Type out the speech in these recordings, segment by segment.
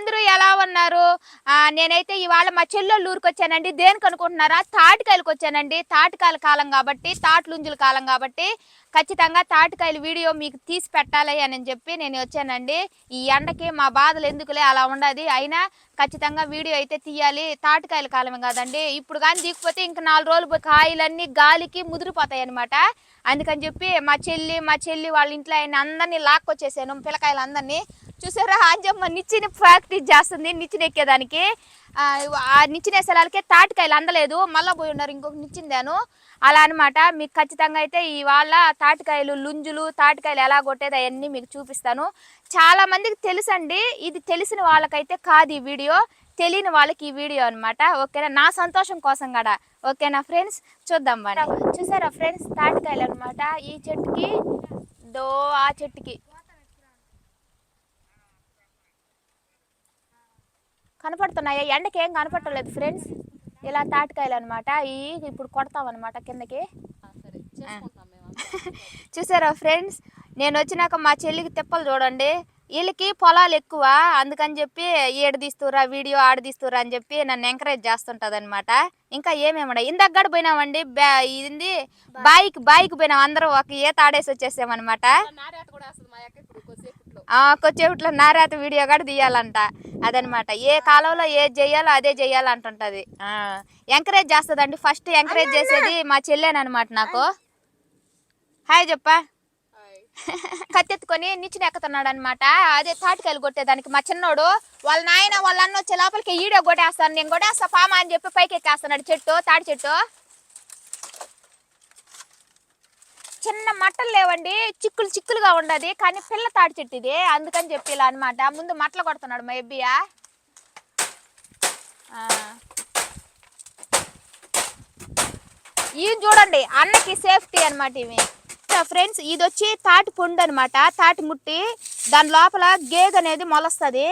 అందరూ ఎలా ఉన్నారు? నేనైతే ఇవాళ మా చెల్లెళ్ళు ఊరికొచ్చానండి. దేనికి అనుకుంటున్నారా? తాటికాయలకు వచ్చానండి. తాటికాయల కాలం కాబట్టి తాటిలుంజుల కాలం కాబట్టి ఖచ్చితంగా తాటికాయల వీడియో మీకు తీసి పెట్టాలి అని చెప్పి నేను వచ్చానండి. ఈ ఎండకి మా బాధలు ఎందుకులే అలా ఉండదు. అయినా ఖచ్చితంగా వీడియో అయితే తీయాలి. తాటికాయల కాలమే కాదండి. ఇప్పుడు కానీ దిగిపోతే ఇంకా నాలుగు రోజులు కాయలన్నీ గాలికి ముదిరిపోతాయి అనమాట అందుకని చెప్పి మా చెల్లి మా చెల్లి వాళ్ళ ఇంట్లో ఆయన అందరినీ లాక్కొచ్చేసాను. పిల్లకాయలు అందరినీ చూసారా? ఆంజమ్మ నిచ్చిన ప్రాక్టీస్ చేస్తుంది నిచ్చిన ఎక్కేదానికి. ఆ, నిచ్చిన వేసేలాలకే తాటికాయలు అందలేదు. మళ్ళీ పోయి ఉన్నారు ఇంకొక నిచ్చిందాను అలా అన్నమాట. మీకు ఖచ్చితంగా అయితే ఇవాళ తాటికాయలు లుంజులు తాటికాయలు ఎలా కొట్టేది అవన్నీ మీకు చూపిస్తాను. చాలా మందికి తెలుసండి. ఇది తెలిసిన వాళ్ళకైతే కాదు ఈ వీడియో. తెలియని వాళ్ళకి ఈ వీడియో అన్నమాట. ఓకేనా? నా సంతోషం కోసం కూడా? ఓకేనా ఫ్రెండ్స్? చూద్దాం వాడి చూసారా ఫ్రెండ్స్? తాటికాయలు అన్నమాట. ఈ చెట్టుకి దో ఆ చెట్టుకి. కనపడుతున్నాయా? ఎండకి ఏం కనపడలేదు ఫ్రెండ్స్. ఇలా తాటికాయలు అనమాట ఈ ఇప్పుడు కొడతాం అనమాట కిందకి. చూసారా ఫ్రెండ్స్? నేను వచ్చినాక మా చెల్లికి తిప్పలు చూడండి. వీళ్ళకి పొలాలు ఎక్కువ అందుకని చెప్పి ఏడు తీస్తురా వీడియో ఆడ తీస్తురా అని చెప్పి నన్ను ఎంకరేజ్ చేస్తుంటది అనమాట ఇంకా ఏమేమన్నా ఇందాక గడ పోయినామండి ఇది బాయికి బాయికి పోయినాం. అందరం ఒక ఈత ఆడేసి వచ్చేసామన్నమాట. కొద్దిసేపట్లో. నారాత వీడియో కూడా తీయాలంట. అదనమాట ఏ కాలంలో ఏది చేయాలో అదే చేయాలంటుంటది. ఎంకరేజ్ చేస్తుందండి. ఫస్ట్ ఎంకరేజ్ చేసేది మా చెల్లెనమాట నాకు. హాయ్ చెప్పా. కత్తెత్తుకొని నిచ్చిన ఎక్కుతున్నాడు అనమాట అదే తాటికాయలు కొట్టేదానికి మా చిన్నోడు వాళ్ళ నాయన వాళ్ళ అన్న వచ్చే లోపలికి ఈడో కొట్టేస్తాను నేను కొట్టేస్తా పామా అని చెప్పి పైకి ఎక్కేస్తున్నాడు చెట్టు తాటి చెట్టు. చిన్న మట్టలు లేవండి చిక్కులు చిక్కులుగా ఉండదు కానీ పిల్ల తాటి చెట్టు ఇది అందుకని చెప్పి ఇలా అనమాట ముందు మట్టలు కొడుతున్నాడు మా ఎబ్బియా. ఇవి చూడండి అన్నకి సేఫ్టీ అనమాట ఇవి ఫ్రెండ్స్ ఇది వచ్చి తాటి పండు అనమాట తాటి ముట్టి దాని లోపల గేగ్ అనేది మొలస్తుంది.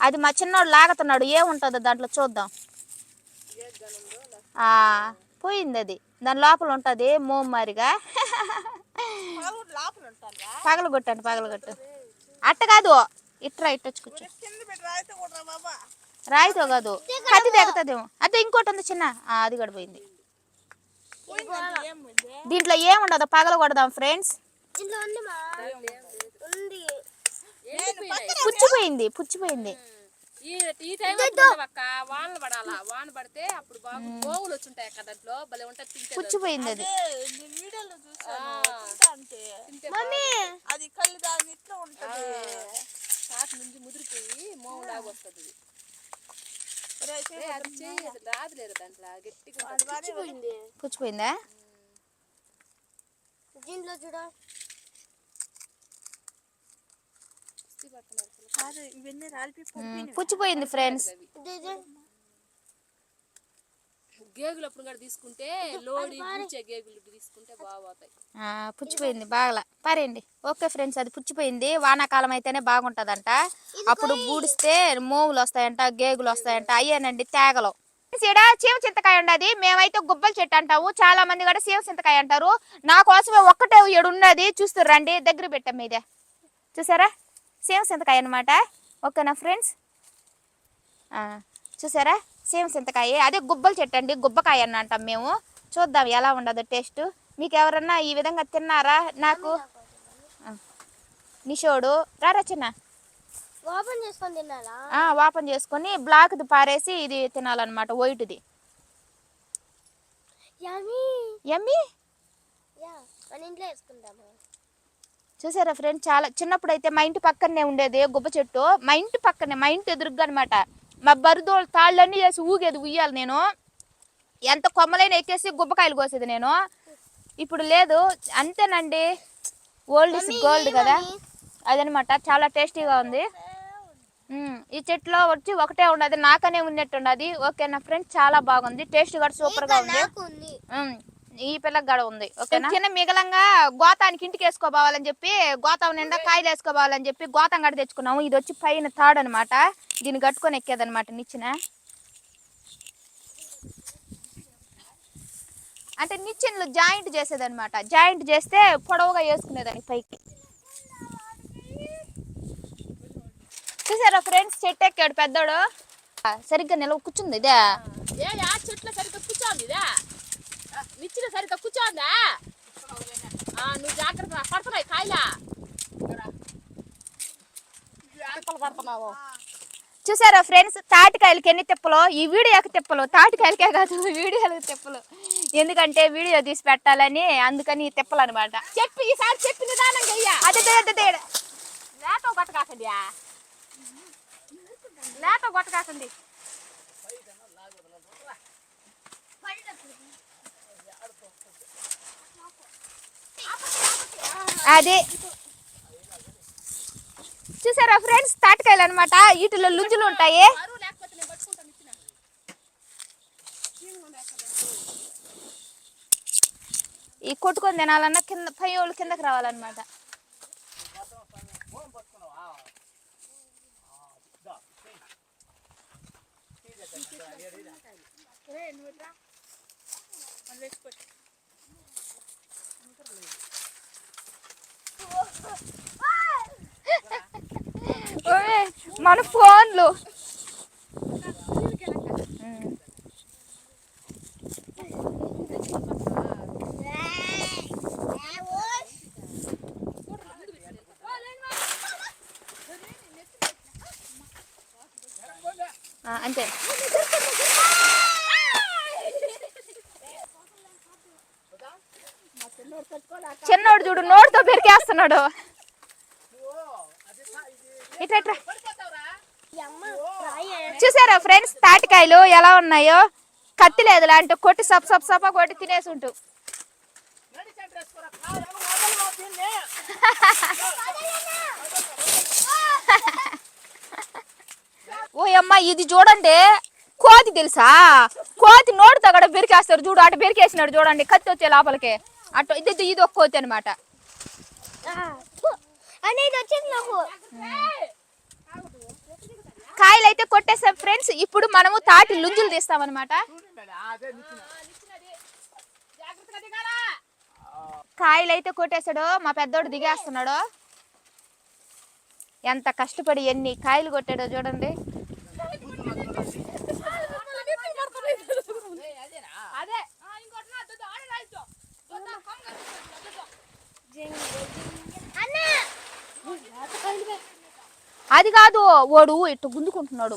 అది మా చిన్నోడు లాగుతున్నాడు. ఏముంటుందో దాంట్లో చూద్దాం. ఆ, పోయింది అది దాని లోపల ఉంటుంది మోమ్మారిగా లోపల పగలగొట్టండి పగలగొట్టు. అట్ట కాదు. ఇట్రా ఇట్టొచ్చుకొచ్చు కింద రాయితో కాదు. కత్తి దిగుతుందేమో అదే ఇంకోటి ఉంది చిన్న. ఆ, అది కూడా పోయింది. దీంట్లో ఏముండదు పగల కొడదాం ఫ్రెండ్స్ ఇంట్లో ఉంది మా. ఉంది. పుచ్చిపోయింది పుచ్చిపోయింది. ఈ ఈ టైం అక్క వానలు పడాలా? వాన పడితే అప్పుడు బాగా గోవులు వచ్చుంటాయి అక్క దాంట్లో భలే పుచ్చిపోయింది అది. వీడియోలో చూసాను అది కళ్ళు దాని ఇట్లా ఉంటది. నుంచి ముదిరిపోయి మోము లాగా వస్తుంది పుచ్చిపోయింది పుచ్చిపోయిందా దీంట్లో చూడ పుచ్చిపోయింది ఫ్రెండ్స్. గేగులు అప్పుడు కూడా తీసుకుంటే లోడి పూచే గేగులు తీసుకుంటే బాగుతాయి పుచ్చిపోయింది బాగా పారేయండి. ఓకే ఫ్రెండ్స్ అది పుచ్చిపోయింది. వానాకాలం అయితేనే బాగుంటదంట. అప్పుడు బూడిస్తే మోములు వస్తాయంట గేగులు వస్తాయంట అయ్యేనండి తేగలు. ఈడ చీమ చింతకాయ ఉండదు. మేమైతే గుబ్బల చెట్టు అంటాము. చాలా మంది కూడా సీమ చింతకాయ అంటారు. నా కోసమే ఒక్కటే ఏడు ఉన్నది. చూస్తారు రండి దగ్గర పెట్టాం మీదే. చూసారా? సీమ చింతకాయ అనమాట ఓకేనా ఫ్రెండ్స్? చూసారా? సేమ్ చింతకాయ. అదే గుబ్బల చెట్టు అండి గుబ్బకాయ అని అంటాం మేము. చూద్దాం ఎలా ఉండదు టేస్ట్. మీకు ఎవరన్నా ఈ విధంగా తిన్నారా? నాకు. నిషోడు. రారా చిన్న ఓపెన్ చేసుకొని తినాలా ఆ, వాపన్ చేసుకొని బ్లాక్ది పారేసి ఇది తినాలన్నమాట వైట్ది. చూసారా ఫ్రెండ్ చాలా చిన్నప్పుడు అయితే మా ఇంటి పక్కనే ఉండేది గుబ్బ చెట్టు. మా ఇంటి పక్కనే మా ఇంటి ఎదురుగా అనమాట మా బరుదోళ్ళు తాళ్ళన్నీ చేసి ఊగేది ఉయ్యాలి నేను. ఎంత కొమ్మలైన ఎక్కేసి గుబ్బకాయలు కోసేది నేను. ఇప్పుడు లేదు అంతేనండి. ఓల్డ్ ఇస్ గోల్డ్ కదా. అదనమాట చాలా టేస్టీగా ఉంది. ఈ చెట్టులో వచ్చి ఒకటే ఉండదు నాకనే ఉన్నట్టు ఉన్నది ఓకేనా ఫ్రెండ్ చాలా బాగుంది టేస్ట్ కూడా సూపర్గా ఉంది. ఈ పిల్లకి గడ ఉంది ఓకేనా? చిన్న మిగలంగా గోతానికి ఇంటికి వేసుకోపోవాలని చెప్పి గోతం నిండా కాయలు వేసుకోపోవాలని చెప్పి గోతం గడ తెచ్చుకున్నాము. ఇది వచ్చి పైన తాడు అనమాట దీన్ని కట్టుకొని ఎక్కేదనమాట నిచ్చిన. అంటే నిచ్చెనలు జాయింట్ చేసేదన్నమాట. జాయింట్ చేస్తే పొడవుగా వేసుకునేదాన్ని పైకి. చూసారా ఫ్రెండ్స్ చెట్టు ఎక్కాడు పెద్దోడు. సరిగ్గా నిలవ కూర్చుంది ఇదే? చెట్ల సరిగ్గా కూర్చోంది ఇదే? నిచ్చిన సరిగ్గా కూర్చోందా? నువ్వు జాగ్రత్త పడుతున్నాయి కాయలా. పడుతున్నావు. చూసారా ఫ్రెండ్స్ తాటికాయలకి ఎన్ని తిప్పలు? ఈ వీడియోకి తిప్పలు. తాటికాయలకే కాదు వీడియోలకు తిప్పలు. ఎందుకంటే వీడియో తీసి పెట్టాలని అందుకని తెప్పలు తిప్పలు అనమాట చెప్పి ఈసారి చెప్పి నిదానంగా అయ్యా అదే అదే, అదే, అదే. లేత కొట్టకాకండి లేత కొట్టకాకండి అది. చూసారా ఫ్రెండ్స్? తాటికాయలు అనమాట వీటిలో లుంజులు ఉంటాయి. ఈ కొట్టుకొని తినాలన్నా కింద పై వాళ్ళు కిందకి రావాలన్నమాట. వేసుకోవచ్చు మన ఫోన్లు ఉమ్. ఆ, అంతే చిన్నోడు చూడు నోటితో పెరికేస్తున్నాడు. ఇట్లా ఇట్లా చూసారా ఫ్రెండ్స్ తాటికాయలు ఎలా ఉన్నాయో? కత్తి లేదు లాంటి కొట్టి సప్ సప్ సప కొట్టి తినేసి ఉంటూ. ఓ అమ్మ ఇది చూడండి. కోతి తెలుసా? కోతి నోటితో తగడ బెరికేస్తారు చూడు అటు బెరికేసినాడు చూడండి కత్తి వచ్చే లోపలికి. అటు ఇది ఇది- ఇది ఒక కోతి అనమాట కాయలు అయితే కొట్టేసాం ఫ్రెండ్స్ ఇప్పుడు మనము తాటి లుంజులు తీస్తామన్నమాట దిగాలా కాయలు అయితే కొట్టేశాడు మా పెద్దోడు దిగేస్తున్నాడు. ఎంత కష్టపడి ఎన్ని కాయలు కొట్టాడో చూడండి అదే ఆ, ఇంకోటి నా దొద్దు, ఆడ రాయితో. దొద్దు, కమ్ముగా దొద్దు, దొద్దు. అది కాదు వాడు ఇట్టు గుంజుకుంటున్నాడు.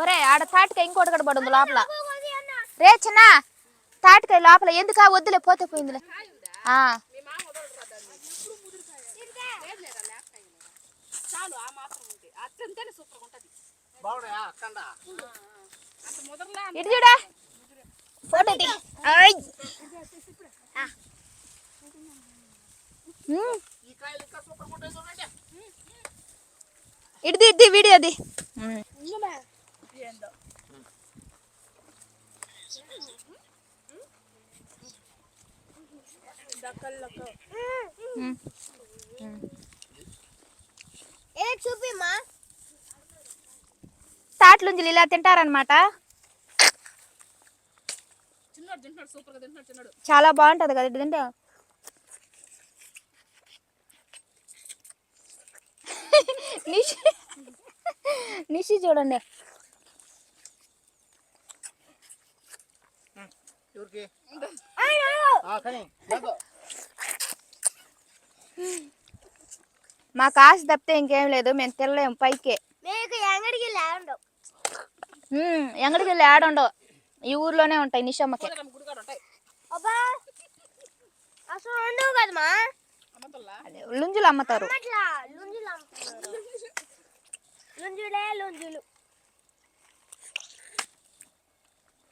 ఒరే ఆడ తాటికాయ ఇంకోటి కూడా పడుంది లోపల. రే చిన్న తాటికాయ లోపల ఎందుకా వద్దులే పోతే పోయిందిలే ఆ మీ మామ వదలరా దాన్ని. ఎప్పుడు ముదురుకాయ. లేదు లేదా, లేస్తాయి లేదా. చాలు ఆ మాత్రం ఉంది అట్లంతేనే సూపర్ ఉంటది అంత ముదరలా ఇటు చూడా. ఫోటో తీ. ఆయ్. ఉమ్. ఇటుది ఇటుది వీడియోది చూపిమ్మా. తాట్లుంజలు ఇలా తింటారనమాట చిన్నోడు తింటున్నాడు సూపర్గా తింటున్నాడు చిన్నోడు చాలా బాగుంటది కదా ఇటు తింటే. నిషి నిషి చూడండి. మాకు ఆశ తప్పితే ఇంకేం లేదు మేము తినలేము పైకే మీకు ఎంగడికి లేండవు ఉమ్, ఎంగడికి వెళ్ళి ఆడుండవు ఈ ఊర్లోనే ఉంటాయి నిషమ్మకి. ఉండవు లుంజులు అమ్ముతారు. అట్లా లుంజులు అమ్ముతున్నారు లుంజులే లుంజులు.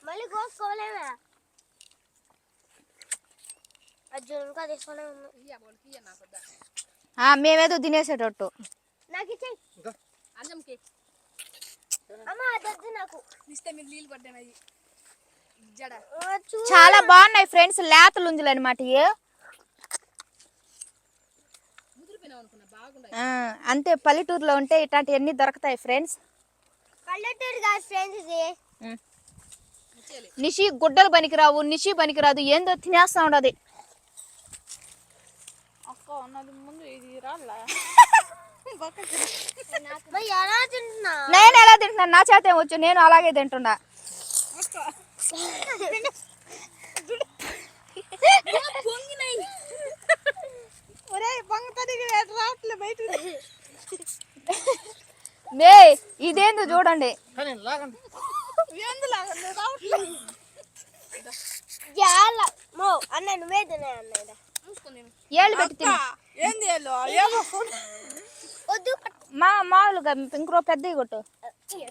మళ్ళీ కోసుకోలేమే మేమేదో తినేసేటట్టు. నాకు ఇచ్చేయి. చాలా బాగున్నాయి ఫ్రెండ్స్ లేత లుంజులు అనమాట అంతే పల్లెటూరులో ఉంటే ఇట్లాంటివన్నీ దొరుకుతాయి ఫ్రెండ్స్? పల్లెటూరు కాదు ఫ్రెండ్స్ ఇది. ఇచ్చేయాలి నిషి గుడ్డలు పనికిరావు నిషి పనికిరాదు ఏందో తినేస్తా ఉండదు అక్క ఉన్నది ముందు ఇది తింటున్నా నేను ఎలా తింటున్నాను నా చేత వచ్చు? నేను అలాగే తింటున్నా. మే ఇదేందో చూడండి. ఏళ్ళు పెట్టి తిను. ఏం చేయాలో ఏమో మా మామూలుగా ఇంకో పెద్దవి కొట్టు.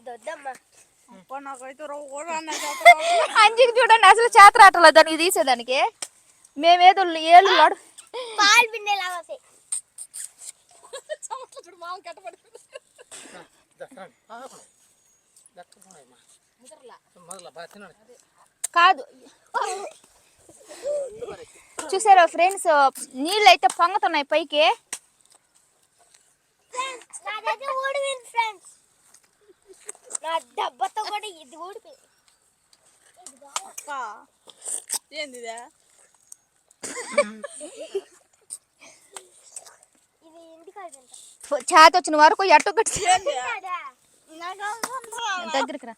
అంజికి చూడండి అసలు చేతరాటలో దానికి తీసేదానికి. మేమేదో ఏళ్ళు తినండి కాదు. చూసారా ఫ్రెండ్స్ నీళ్ళు అయితే పొంగుతున్నాయి పైకి. నాదైతే ఊడిపోయింది ఫ్రెండ్స్ నా డబ్బతో కూడా ఇది ఊడిపోయింది అక్క. ఏంది ఇదే తింటా చేత వచ్చిన వరకు ఎట్టు కట్టి. దగ్గరికి రా.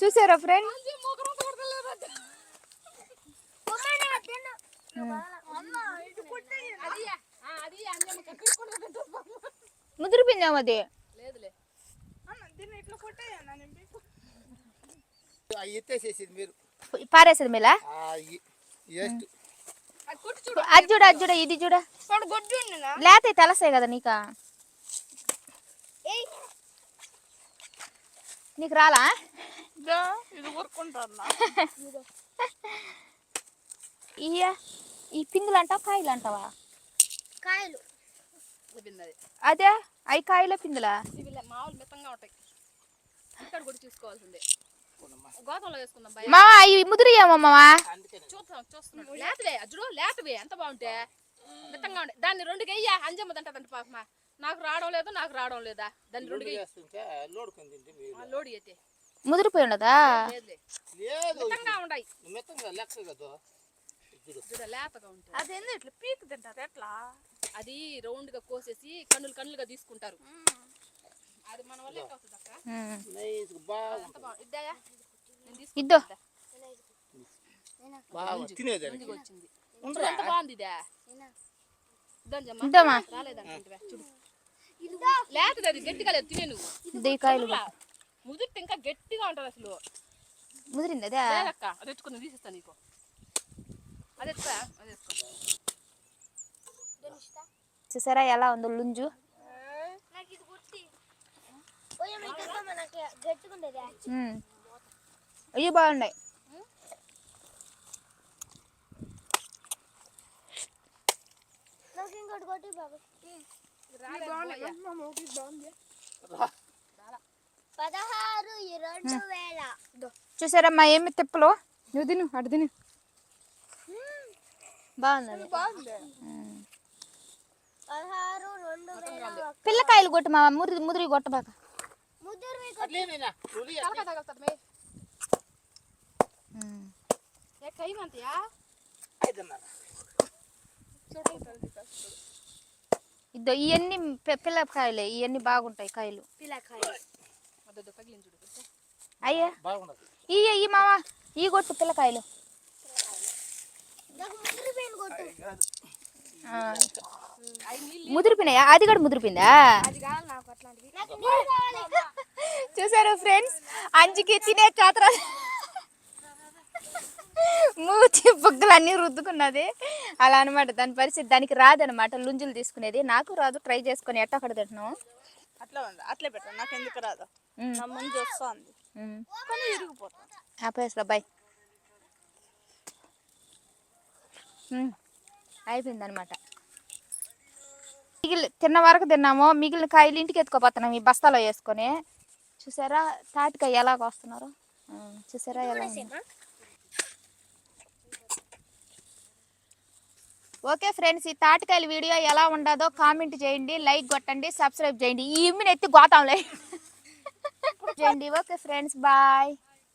చూసారా ఫ్రెండ్ ముదిరిపోయిందేమో అది. ఎత్తేసేసింది మీరు. పారేసేది మేలా? అది కొట్టి చూడు అది చూడ ఇది చూడ? లేతే తెలుస్తాయి కదా నీకా. ఏయ్. నీకు రాలా? ఇదో, ఇది ఇయ్య ఈ పిందులు అంటావా కాయలు. అంటావా కాయలు అది అవి కాయల పిందులా? మామూలు మిత్తంగా ఉంటాయి. ఇక్కడ కూడా చూసుకోవాల్సిందే చూస్తాం చూస్తున్నాం. లేతవే. ఎంత బాగుంటే. మిత్తంగా ఉండే. దాన్ని రెండు గెయ్య. అంజమ్మ తింటదంట పాపమా. నాకు రావడం లేదు నాకు రావడం లేదా? దాన్ని రెండు గెయ్యి. లోడి అయితే ముదిరిపోయి ఉండదా? లెక్క కదా. ఇప్పుడు చూడ లేతగా ఇట్లా పీక్ తింటారు ఎట్లా? అది రౌండ్గా కోసేసి కన్నులు కన్నులుగా తీసుకుంటారు. అది మన వల్ల ఎట్లా అవుతుంది అక్క. ఉమ్. నైస్ బాగా ఎంత బాగుంది. ఇద్దాయా నేను ఇద్దో. బాగా తినేదానికి. తీసుకుంటా వచ్చింది. చూడు ఎంత బాగుంది ఇదే? ఇద్దంజమ్మ. ఇద్దామా? రాలేదనుకుంటే చూడు. లేతది అది గట్టిగా లేదు. తినే నువ్వు. ఇద్దో ఈ కాయలు ముదరలా. ముదిరితే ఇంకా గట్టిగా ఉంటుంది అసలు. ముదిరింది అదే లేదక్క అది ఎత్తుకుంది తీసిస్తా నీకు అది ఎత్తుతా అది ఎత్తుకో చూసారా ఎలా ఉందో లుంజు. ఇవి బాగున్నాయి నాకు ఇంకోటి కొట్టి బాబు. పదహారు ఈ రెండు వేల. చూసారా మా ఏమి తిప్పలు? నువ్వు తిను అటు తిను. బాగుంది. పిల్లకాయలు కొట్టు మా ముదిరి ముదిరి కొట్టబాక ముద్దురు అట్లేనేనా నువ్వు తలకాయ తగలుతుంది మే ఉమ్. ఏ కైమంతయా ఐదున్నర ఇద్దో ఇవన్నీ పిల్లకాయలే ఇవన్నీ బాగుంటాయి కాయలు. అయ్యా. ఈ ఈ మావా ఈ కొట్టు పిల్లకాయలు నాకు ముద్దురు పెయిన్ కొట్టు ఆ. ముదిరిపోయినాయా అది కూడా ముదిరిపోయిందా చూసారు ఫ్రెండ్స్? అంజికి తినే చాత్ర మూచి బుగ్గలు అన్నీ రుద్దుకున్నది. అలా అనమాట దాని పరిస్థితి దానికి రాదనమాట లుంజులు తీసుకునేది. నాకు రాదు. ట్రై చేసుకొని ఎట్ట అక్కడ తింటున్నాం అట్లా ఉంది. అట్లే పెట్టాను. నాకు ఎందుకు రాదు. నా ముందు వస్తుంది. కానీ ఆపేస్తా. బాయ్ అయిపోయిందనమాట మిగిలి తిన్న వరకు తిన్నాము. మిగిలిన కాయలు ఇంటికి ఎత్తుకోపోతున్నాం ఈ బస్తాలో వేసుకొని. చూసారా? తాటికాయ ఎలాగ వస్తున్నారు చూసారా ఎలా ఓకే ఫ్రెండ్స్ ఈ తాటికాయల వీడియో ఎలా ఉండదో కామెంట్ చేయండి లైక్ కొట్టండి సబ్స్క్రైబ్ చేయండి. ఈ ఇమ్మిని ఎత్తి గోతాంలే. చేయండి. Okay friends bye.